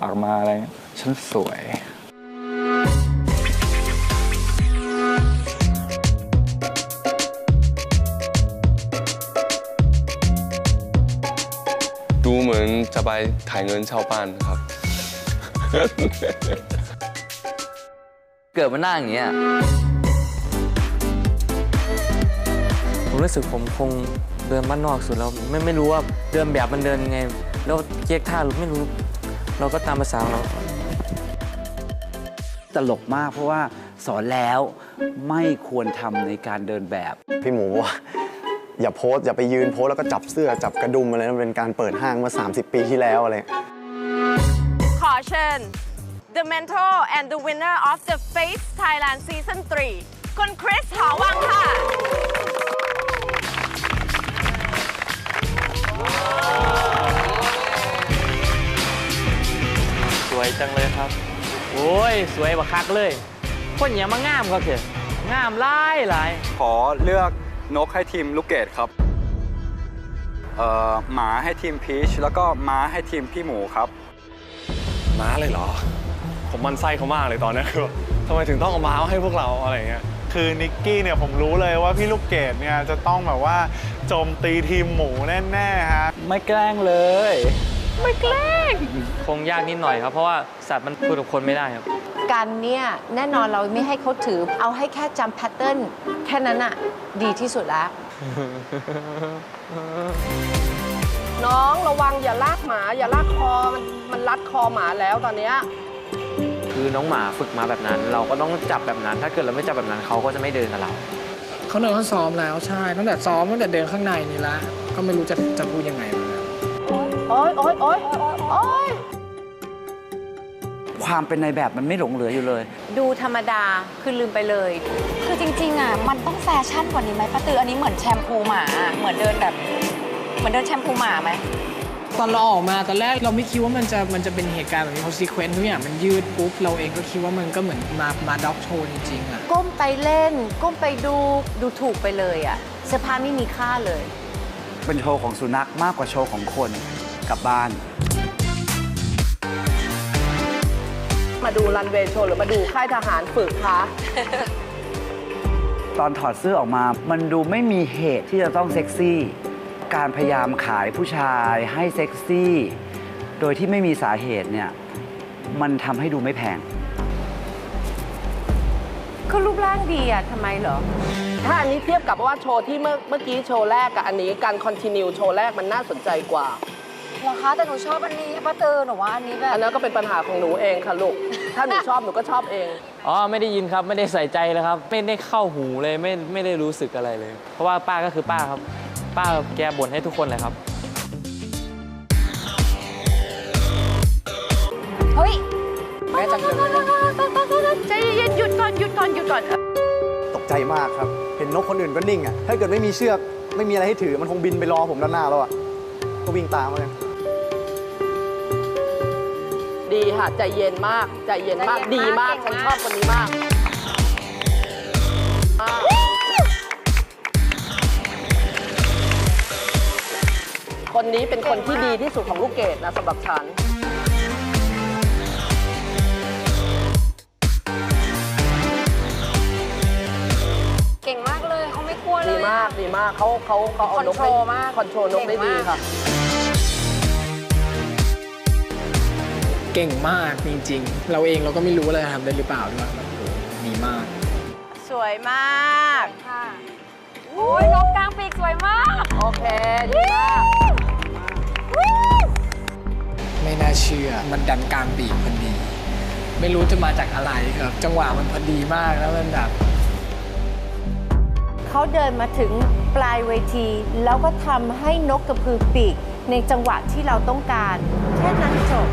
ปากมาอะไรเงี้ยฉันสวย ดูเหมือนจะไปถ่ายเงินเช่าบ้านครับ เกิดมาหน้าอย่างเงี้ยผมรู้สึกผมคงเดินบ้านนอกสุดแล้วไม่ไม่รู้ว่าเดินแบบมันเดินยังไง แล้วเก๊กท่าไม่รู้ เราก็ตามภาษาของเราตลกมากเพราะว่าสอนแล้วไม่ควรทำในการเดินแบบ พี่หมูบอกว่าอย่าโพสต์อย่าไปยืนโพสต์แล้วก็จับเสื้อจับกระดุมอะไรนั่นเป็นการเปิดห้างเมื่อ 30 ปีที่แล้วอะไร ขอเชิญ The Mentor and the winner of the Face Thailand Season 3 คุณคริสหอวังค่ะ จังเลยครับ โอ้ย สวยบักคักเลย คนอย่างมางามก็เถอะงามหลายหลายขอเลือกนกให้ทีมลูกเกดครับเอ่อหมาให้ทีมพีชแล้วก็ม้าให้ทีมพี่หมูครับ ม้าเลยเหรอ ผมมันไส้เขามากเลยตอนนี้คือแบบทำไมถึงต้องเอาม้ามาให้พวกเราอะไรอย่างเงี้ย คือนิกกี้เนี่ยผมรู้เลยว่าพี่ลูกเกดเนี่ยจะต้องแบบว่าโจมตีทีมหมูแน่ๆฮะ ไม่แกล้งเลย คงยากนิดหน่อยครับ เพราะว่าสัตว์มันพูดกับคนไม่ได้ครับกันเนี่ยแน่นอนเราไม่ให้เขาถือ เอาให้แค่จำแพทเทิร์นแค่นั้นอะดีที่สุดแล้ว น้องระวังอย่าลากหมา อย่าลากคอมันมันรัดคอหมาแล้วตอนเนี้ยคือน้องหมาฝึกมาแบบนั้น เราก็ต้องจับแบบนั้น ถ้าเกิดเราไม่จับแบบนั้นเขาก็จะไม่เดินกับเรา เขาเดินเขาซ้อมแล้วใช่ตั้งแต่ซ้อมตั้งแต่เดินข้างในนี่ละก็ไม่รู้จะจะพูดยังไงเหมือนกัน โอ๊ยโอ๊ยโอ๊ยโอ๊ยความเป็นในแบบมันไม่หลงเหลืออยู่เลย ดูธรรมดาคือลืมไปเลย คือจริงๆอะมันต้องแฟชั่นกว่านี้ไหมป้าตืออันนี้เหมือนแชมพูหมา เหมือนเดินแบบ เหมือนเดินแชมพูหมาไหมตอนเราออกมาตอนแรกเราไม่คิดว่ามันจะมันจะเป็นเหตุการณ์แบบนี้เพราะซีเควนต์ทุกอย่างมันยืดปุ๊บเราเองก็คิดว่ามันก็เหมือนมามาด็อกโชว์จริงๆอะก้มไปเล่น ก้มไปดูดูถูกไปเลยอะเสื้อผ้าไม่มีค่าเลย เป็นโชว์ของสุนัขมากกว่าโชว์ของคนกลับบ้าน มาดูรันเวย์โชว์หรือมาดูค่ายทหารฝึกคะตอนถอดเสื้อออกมา มันดูไม่มีเหตุที่จะต้องเซ็กซี่ การพยายามขายผู้ชายให้เซ็กซี่ โดยที่ไม่มีสาเหตุเนี่ย มันทำให้ดูไม่แพง ก็รูปร่างดีอะทำไมเหรอ ถ้าอันนี้เทียบกับว่าโชว์ที่เมื่อเมื่อกี้โชว์แรกกับอันนี้การคอนติเนียโชว์แรกมันน่าสนใจกว่า เหรอคะแต่หนูชอบอันนี้ป้าตือหนูว่าอันนี้แบบอันนั้นก็เป็นปัญหาของหนูเองค่ะลูก ถ้าหนูชอบหนูก็ชอบเอง อ๋อไม่ได้ยินครับไม่ได้ใส่ใจเลยครับ ไม่ได้เข้าหูเลยไม่ไม่ได้รู้สึกอะไรเลย เพราะว่าป้าก็คือป้าครับ ป้าแกบ่นให้ทุกคนเลยครับ เฮ้ย แม่จังเลย อนหยุดก่อนหยุดก่อน ตกใจมากครับ เห็นนกคนอื่นก็นิ่งอะ ถ้าเกิดไม่มีเชือกไม่มีอะไรให้ถือมันคงบินไปรอผมด้านหน้าแล้วอะ ก็วิ่งตามมาเลยดีค่ะ ใจเย็นมาก ใจเย็นมากใจเย็นมากดีมากเก่ฉังนมากชอบคนนี้มากมากคนนี้เป็นคนที่ดีที่สุดของลูกเกดนะสำหรับฉันากดีมากเขาเขาเขาเอานกได้คอนโทรลมากคอนโทรลนกได้เก่งดีมาก ค่ะ เก่งมากจริงๆ เราเองเราก็ไม่รู้ว่าเราจะทำได้หรือเปล่าด้วยแบบโอ้โหดีมาก สวยมาก ค่ะโอ้ยนกกลางปีกสวยมาก โอเคดีมากไม่น่าเชื่อ มันดันกลางปีกพอดี ไม่รู้จะมาจากอะไรครับ จังหวะมันพอดีมากแล้วมันแบบ เขาเดินมาถึงปลายเวที แล้วก็ทำให้นกกระพือปีก ในจังหวะที่เราต้องการ แค่นั้นจบ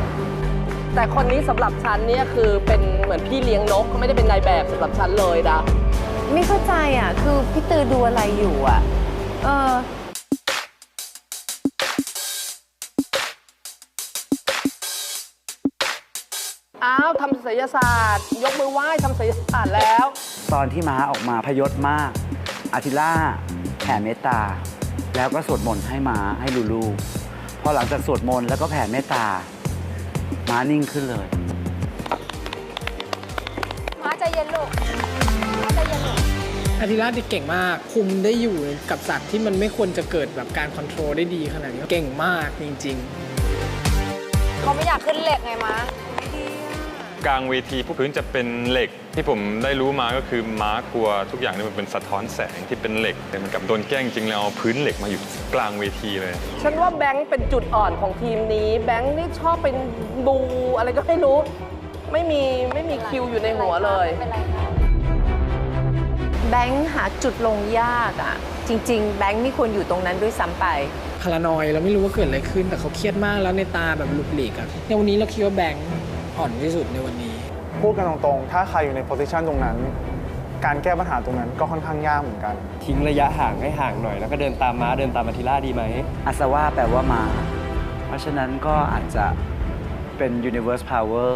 แต่คนนี้สำหรับฉันเนี่ยคือเป็นเหมือนพี่เลี้ยงนกเขาไม่ได้เป็นนายแบบสำหรับฉันเลยนะ ไม่เข้าใจอะ คือพี่ตือดูอะไรอยู่อะ เอออ้าวทำศิลศาสตร์ ยกมือไหว้ทำศิลศาสตร์แล้ว ตอนที่ม้าออกมาพยศมาก อาทิล่าแผ่เมตตา แล้วก็สวดมนต์ให้ม้าให้ลูลูพอหลังจากสวดมนต์แล้วก็แผ่เมตตาม้าม้านิ่งขึ้นเลยมาใจเย็นลูกมาใจเย็นลูกอาทิราชเก่งมาก คุมได้อยู่กับสัตว์ที่มันไม่ควรจะเกิดแบบการคอนโทรลได้ดีขนาดนี้เก่งมากจริง ๆ เขาไม่อยากขึ้นเหล็กไงมะ กลางเวทีผู้พื้นจะเป็นเหล็ก ที่ผมได้รู้มาก็คือม้ากลัวทุกอย่างนี่มันเป็นสะท้อนแสงที่เป็นเหล็กแต่มันกลับโดนแกล้งจริงแล้วเอาพื้นเหล็กมาอยู่กลางเวทีเลย ฉันว่าแบงค์เป็นจุดอ่อนของทีมนี้ แบงค์นี่ชอบเป็นบูอะไรก็ไม่รู้ ไม่มีไม่มีคิวอยู่ในหัวเลย แบงค์หาจุดลงยากอะ จริง ๆ แบงค์ไม่ควรอยู่ตรงนั้นด้วยซ้ำไปพารานอยเราไม่รู้ว่าเกิดอะไรขึ้นแต่เขาเครียดมากแล้วในตาแบบหลุกหลีกอะในวันนี้เราคิดว่าแบงค์ อ่อนที่สุดในวันนี้ พูดกันตรงๆ ถ้าใครอยู่ในโพสิชันตรงนั้น การแก้ปัญหาตรงนั้นก็ค่อนข้างยากเหมือนกัน ทิ้งระยะห่างให้ห่างหน่อย แล้วก็เดินตามม้าเดินตามมาทิล่าดีไหมอาสวะแปลว่ามา เพราะฉะนั้นก็อาจจะเป็น universe power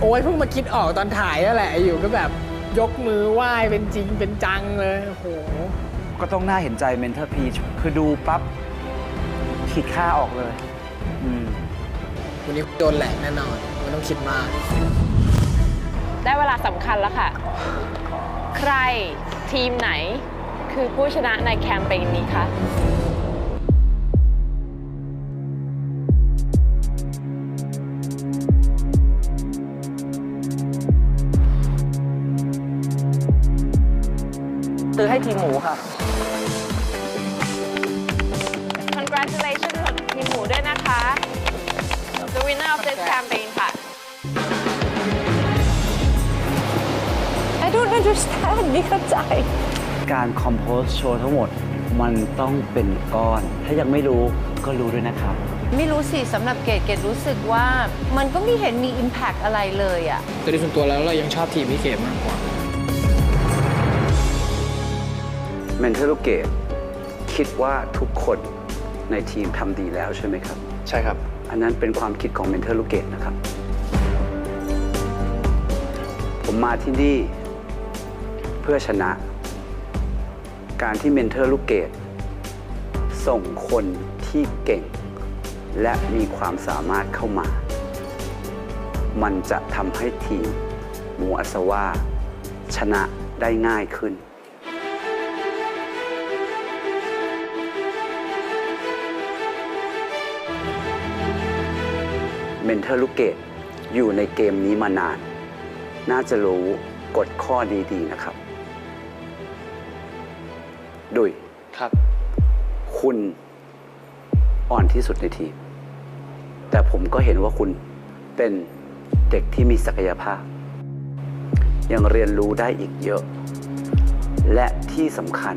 โอ้ยเพิ่งมาคิดออกตอนถ่ายนั่นแหละอยู่ก็แบบยกมือไหว้เป็นจริงเป็นจังเลยโอ้โหก็ต้องน่าเห็นใจ mentor peach คือดูปั๊บขีดค่าออกเลย อืม วันนี้โดนแหลกแน่นอน ไม่ต้องคิดมาก ได้เวลาสำคัญแล้วค่ะ ใครทีมไหนคือผู้ชนะในแคมเปญนี้คะตือให้ทีมหมูค่ะ Congratulations ของทีมหมูด้วยนะคะ The winner of this campaign understand ไม่เข้าใจ การ compose โชว์ทั้งหมดมันต้องเป็นก้อน ถ้ายังไม่รู้ก็รู้ด้วยนะครับ ไม่รู้สิสำหรับเกดเกดรู้สึกว่ามันก็ไม่เห็นมี Impact อะไรเลยอะแต่โดยส่วนตัวแล้วเรายังชอบทีมพี่เกมมากกว่า เมนเทอร์ลูกเกตคิดว่าทุกคนในทีมทำดีแล้วใช่ไหมครับ ใช่ครับ อันนั้นเป็นความคิดของเมนเทอร์ลูกเกตนะครับ ผมมาที่นี่เพื่อชนะ การที่เมนเทอร์ลูกเกตส่งคนที่เก่ง และมีความสามารถเข้ามา มันจะทำให้ทีมหมูอัศวาชนะได้ง่ายขึ้นเมนเทอร์ลูกเกตอยู่ในเกมนี้มานาน น่าจะรู้กฎข้อดี ๆ นะครับ ดุยครับ คุณอ่อนที่สุดในทีม แต่ผมก็เห็นว่าคุณเป็นเด็กที่มีศักยภาพ ยังเรียนรู้ได้อีกเยอะ และที่สำคัญ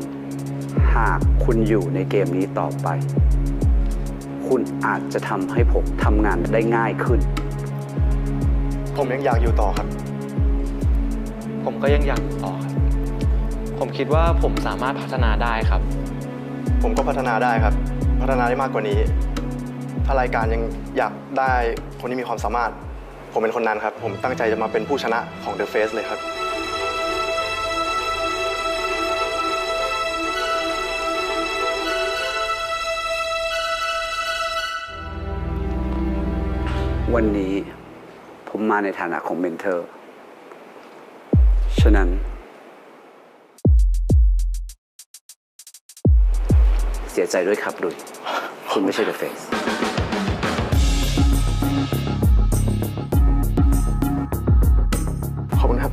หากคุณอยู่ในเกมนี้ต่อไป คุณอาจจะทำให้ผมทำงานได้ง่ายขึ้น ผมยังอยากอยู่ต่อครับ ผมก็ยังอยากอยู่ต่อครับ ผมคิดว่าผมสามารถพัฒนาได้ครับ ผมก็พัฒนาได้ครับ พัฒนาได้มากกว่านี้ ถ้ารายการยังอยากได้คนที่มีความสามารถ ผมเป็นคนนั้นครับ ผมตั้งใจจะมาเป็นผู้ชนะของ The Face เลยครับวันนี้ผมมาในฐานะของเมนเทอร์ ฉะนั้น ใจด้วยครับลุยคุณไม่ใช่ The Face ขอบคุณครับ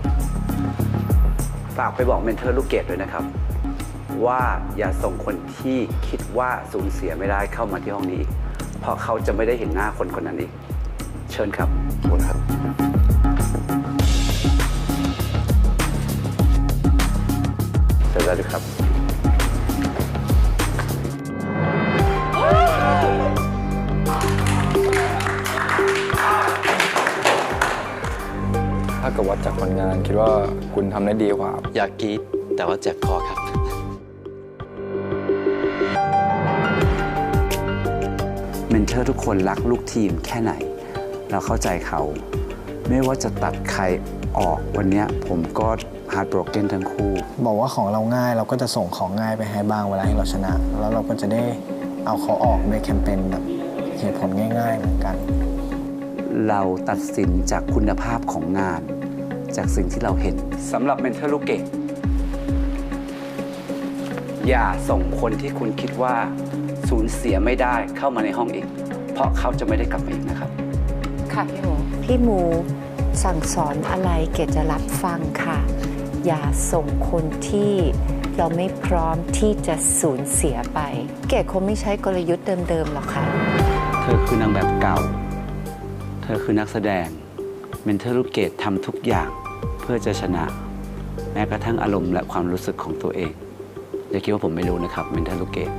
ฝากไปบอกเมนเทอร์ลูกเกดด้วยนะครับ ว่าอย่าส่งคนที่คิดว่าสูญเสียไม่ได้เข้ามาที่ห้องนี้ เพราะเขาจะไม่ได้เห็นหน้าคนคนนั้นอีก เชิญครับ คุณทำได้ดีกว่า อยากกรีดแต่ว่าเจ็บคอครับ เมนเทอร์ทุกคนรักลูกทีมแค่ไหน เราเข้าใจเขา ไม่ว่าจะตัดใครออกวันเนี้ยผมก็ฮาร์ดบรกเกนทั้งคู่ บอกว่าของเราง่ายเราก็จะส่งของง่ายไปให้บ้างเวลาที่เราชนะ แล้วเราก็จะได้เอาเขาออกด้วยแคมเปญแบบเหตุผลง่าย ๆ เหมือนกัน เราตัดสินจากคุณภาพของงาน จากสิ่งที่เราเห็นสำหรับเมนเทอร์ลูกเกดอย่าส่งคนที่คุณคิดว่าสูญเสียไม่ได้เข้ามาในห้องอีก เพราะเขาจะไม่ได้กลับมาอีกนะครับ ค่ะพี่หมูพี่หมูสั่งสอนอะไรเกดจะรับฟังค่ะ อย่าส่งคนที่เราไม่พร้อมที่จะสูญเสียไป เกดคงไม่ใช้กลยุทธ์เดิมๆหรอกค่ะ เธอคือนางแบบเก่า เธอคือนักแสดง เมนเทอร์ลูกเกดทำทุกอย่างเพื่อจะชนะ แม้กระทั่งอารมณ์และความรู้สึกของตัวเอง อย่าคิดว่าผมไม่รู้นะครับเมนเทอร์ลูกเกด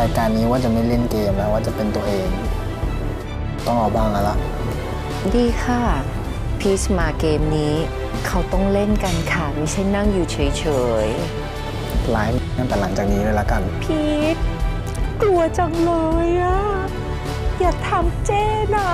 รายการนี้ว่าจะไม่เล่นเกมแล้วว่าจะเป็นตัวเอง ต้องเอาบ้างแล้วล่ะดีค่ะพีชมาเกมนี้เขาต้องเล่นกันค่ะไม่ใช่นั่งอยู่เฉยไลฟ์ตั้งแต่หลังจากนี้เลยละกันๆพีชกลัวจังเลยอะ อย่าทำเจ้นะ